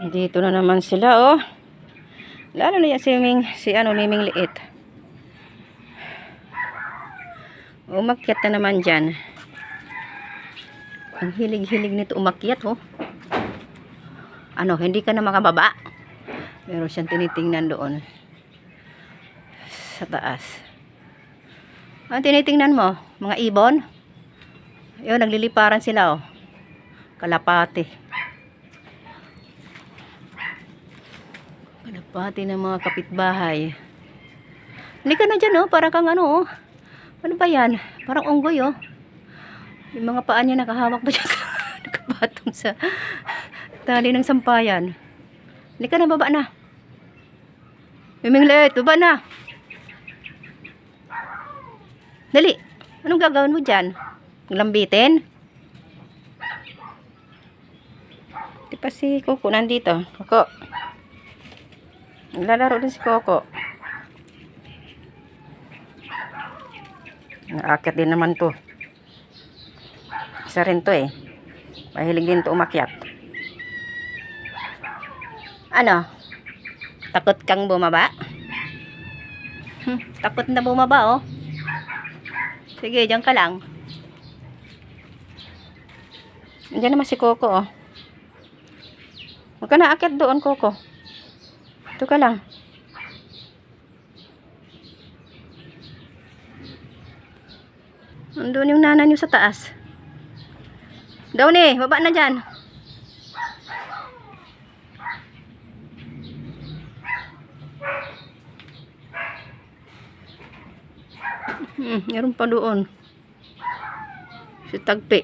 Dito na naman sila, oh. Lalo na yan si Ming, si ano, Miming Liit. Umakyat na naman dyan. Ang hilig-hilig nito umakyat, oh. Ano, hindi ka na makababa. Meron siyang tinitingnan doon. Sa taas. Ang tinitingnan mo? Mga ibon? Yun, nagliliparan sila, oh. Kalapati. Kalapati ng mga kapitbahay. Halika na dyan, oh. Para kang ano, oh. Ano ba yan? Parang unggoy, oh. Yung mga paa niya nakahawak pa siya sa nakapatong sa tali ng sampayan. Halika na, baba na. Miming baba na. Dali. Anong gagawin mo dyan? Lambitin? Di pa si Coco nandito. Coco. Naglalaro din si Coco. Naakyat din naman to. Isa rin to eh. Mahilig din to umakyat. Ano? Takot kang bumaba? Hmm, takot na bumaba oh. Sige, diyan ka lang. Diyan naman si Coco oh. Huwag ka na akyat doon, Coco. Ito ka lang. Andun yung nanay niyo sa taas. Down eh, baba na dyan. Hmm, meron pa doon. Si Tagpi.